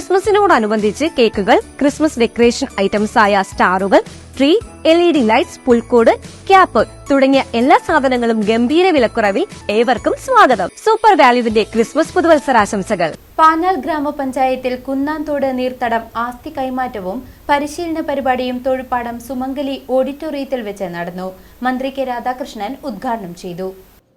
ക്രിസ്മസിനോടനുബന്ധിച്ച് കേക്കുകൾ Christmas decoration items ആയ സ്റ്റാറുകൾ tree L E D lights പുൽക്കൂട് ക്യാപ്പ് തുടങ്ങിയ എല്ലാ സാധനങ്ങളും ഗംഭീര വിലക്കുറവിൽ ഏവർക്കും സ്വാഗതം. Super വാല്യുവിന്റെ Christmas പുതുവത്സരാശംസകൾ. പാനാൽ ഗ്രാമപഞ്ചായത്തിൽ കുന്നാന്തോട് നീർത്തടം ആസ്തി കൈമാറ്റവും പരിശീലന പരിപാടിയും തൊഴിപ്പാടം സുമംഗലി ഓഡിറ്റോറിയത്തിൽ വെച്ച് നടന്നു. മന്ത്രി കെ രാധാകൃഷ്ണൻ ഉദ്ഘാടനം ചെയ്തു.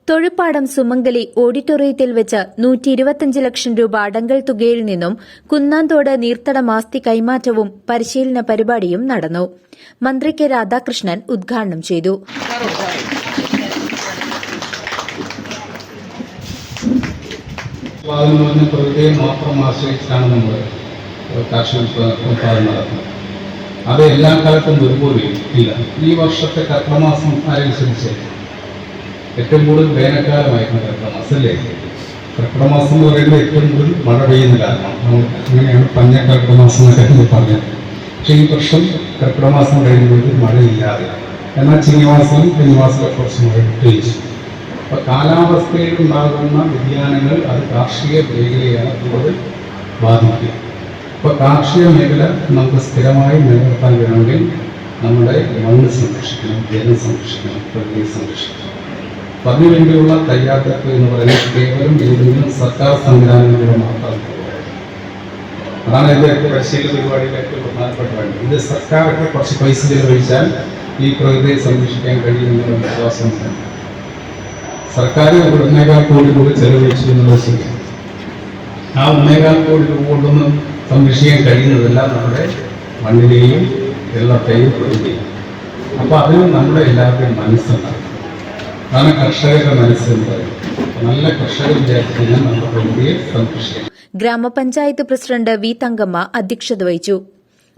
തൊഴുപ്പാടം സുമംഗലി ഓഡിറ്റോറിയത്തിൽ വെച്ച് നൂറ്റി ഇരുപത്തിയഞ്ച് ലക്ഷം രൂപ അടങ്കൽ തുകയിൽ നിന്നും കുന്നാന്തോട് നീർത്തട മാസ്തി കൈമാറ്റവും പരിശീലന പരിപാടിയും നടന്നു. മന്ത്രി കെ രാധാകൃഷ്ണൻ ഉദ്ഘാടനം ചെയ്തു. അത് കാലത്തും ഒരുപോലെ ഇല്ല. ഈ വർഷത്തെ കത്രമാസം അനുസരിച്ച് ഏറ്റവും കൂടുതൽ വേനൽക്കാലമായിരുന്നു കർക്കടമാസല്ലേ കർക്കടമാസം എന്ന് പറയുമ്പോൾ ഏറ്റവും കൂടുതൽ മഴ പെയ്യുന്ന കാലമാണ്. അങ്ങനെയാണ് പഞ്ഞ കർക്കടമാസം എന്നൊക്കെ പറഞ്ഞത്. പക്ഷേ ഈ വർഷം കർക്കടമാസം കഴിയുമ്പോഴേക്കും മഴയില്ലാതെ. എന്നാൽ ചിങ്ങമാസവും കന്നിമാസവും കുറച്ച് മഴ അപ്പോൾ കാലാവസ്ഥയിൽ ഉണ്ടാകുന്ന വ്യതിയാനങ്ങൾ അത് കാർഷിക മേഖലയാണ് കൂടുതൽ ബാധിക്കുക അപ്പോൾ കാർഷിക മേഖല നമുക്ക് സ്ഥിരമായി നിലനിർത്താൻ വേണമെങ്കിൽ നമ്മുടെ മണ്ണ് സംരക്ഷിക്കണം ജലം സംരക്ഷിക്കണം പ്രകൃതി സംരക്ഷിക്കണം. അതിനുവേണ്ടിയുള്ള തയ്യാറെടുപ്പ് എന്ന് പറയുന്നത് കേവലം ഏതെങ്കിലും സർക്കാർ സംവിധാനങ്ങളിലൂടെ മാത്രം അതാണ് ഇതിന്റെ പരിശീലന പരിപാടിയിലെ ഏറ്റവും പ്രധാനപ്പെട്ട കാര്യം ഇത് സർക്കാരൊക്കെ കുറച്ച് പൈസ ചെലവഴിച്ചാൽ ഈ പ്രകൃതിയെ സംരക്ഷിക്കാൻ കഴിയുമെന്നുള്ള വിശ്വാസമുണ്ട് സർക്കാർ ഒന്നേകാൽ കോടി രൂപ ചെലവഴിച്ചു എന്നുള്ളത് ശരിയാണ് ആ ഒന്നേകാൽ കോടി രൂപ കൊണ്ടൊന്നും സംരക്ഷിക്കാൻ കഴിയുന്നതെല്ലാം നമ്മുടെ മണ്ണിനെയും വെള്ളത്തെയും പ്രകൃതിയും അപ്പോൾ അതിന് നമ്മുടെ എല്ലാവരുടെയും മനസ്സുണ്ടാകും അതാണ് കർഷകരുടെ മനസ്സെന്ന് നല്ല കർഷകർ വിചാരിച്ചു കഴിഞ്ഞാൽ നമ്മുടെ ഗ്രാമപഞ്ചായത്ത് പ്രസിഡന്റ് വി തങ്കമ്മ അധ്യക്ഷത വഹിച്ചു.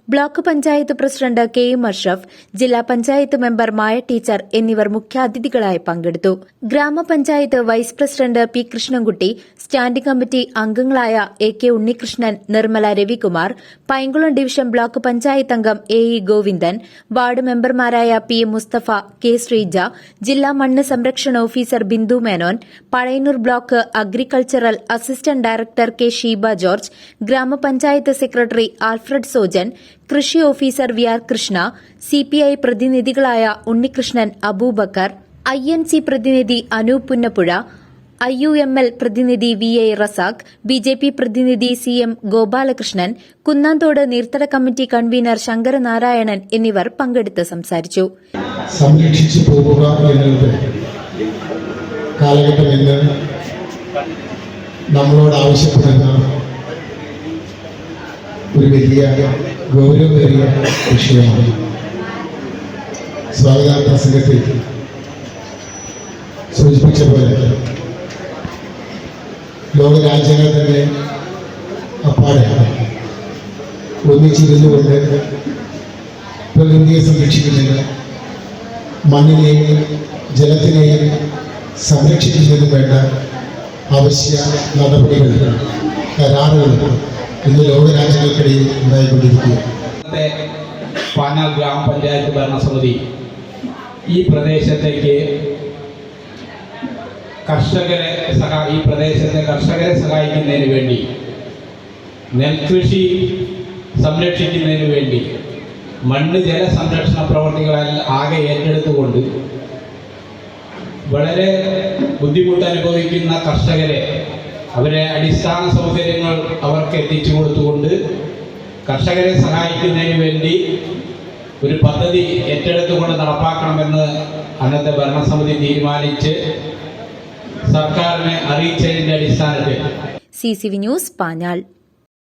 Block panchayat president K M Ashraf ജില്ലാ പഞ്ചായത്ത് മെമ്പർ മായ ടീച്ചർ എന്നിവർ മുഖ്യാതിഥികളായി പങ്കെടുത്തു. ഗ്രാമപഞ്ചായത്ത് vice president P Krishnankutty standing committee അംഗങ്ങളായ A K Unnikrishnan Nirmala Ravikumar Painkulam division block panchayat അംഗം എ ഇ ഗോവിന്ദൻ വാർഡ് മെമ്പർമാരായ P M Musthafa K Sreeja ജില്ലാ മണ്ണ് സംരക്ഷണ officer Bindu Menon Pazhayannur block agricultural assistant director K Sheeba George ഗ്രാമപഞ്ചായത്ത് secretary Alfred Sojan കൃഷി officer V R Krishna CPI പ്രതിനിധികളായ Unnikrishnan Aboobacker I N C പ്രതിനിധി Anoop Punnappuzha I U M L പ്രതിനിധി V A Razak B J P പ്രതിനിധി C M Gopalakrishnan Kunnanthode നീർത്തട committee convener Sankaranarayanan എന്നിവർ പങ്കെടുത്ത് സംസാരിച്ചു. സംരക്ഷിച്ചു പോവുക എന്നുള്ളത് കാലഘട്ടം ഇന്ന് നമ്മളോട് ആവശ്യപ്പെടുന്ന ഒരു വലിയ ഗൗരവമേറിയ വിഷയമാണ്. സ്വാഗത പ്രസംഗത്തിൽ സൂചിപ്പിച്ച പോലെ ലോകരാജ്യങ്ങൾ തന്നെ അപ്പാടെയാണ്. ഒന്നിച്ചിരുന്നുകൊണ്ട് പ്രകൃതിയെ സംരക്ഷിക്കുന്നതിന് മണ്ണിനെയും ജലത്തിനെയും സംരക്ഷിക്കുന്നതിന് വേണ്ട അവശ്യ നടപടികൾ കരാറുകൾ ഇന്ന് ലോകരാജ്യങ്ങൾക്കിടയിൽ ഉണ്ടായിക്കൊണ്ടിരിക്കുക പാനാൽ ഗ്രാമപഞ്ചായത്ത് ഭരണസമിതി ഈ പ്രദേശത്തേക്ക് കർഷകരെ സഹാ ഈ പ്രദേശത്തെ കർഷകരെ സഹായിക്കുന്നതിന് വേണ്ടി നെൽകൃഷി സംരക്ഷിക്കുന്നതിന് വേണ്ടി മണ്ണ് ജല സംരക്ഷണ പ്രവർത്തികൾ ആകെ ഏറ്റെടുത്തുകൊണ്ട് വളരെ ബുദ്ധിമുട്ട് അനുഭവിക്കുന്ന കർഷകരെ അവരെ അടിസ്ഥാന സൗകര്യങ്ങൾ അവർക്ക് എത്തിച്ചു കൊടുത്തുകൊണ്ട് കർഷകരെ സഹായിക്കുന്നതിന് വേണ്ടി ഒരു പദ്ധതി ഏറ്റെടുത്തുകൊണ്ട് നടപ്പാക്കണമെന്ന് അന്നത്തെ ഭരണസമിതി തീരുമാനിച്ച് സർക്കാരിനെ അറിയിച്ചതിന്റെ അടിസ്ഥാനത്തിൽ. C C V news Panjal.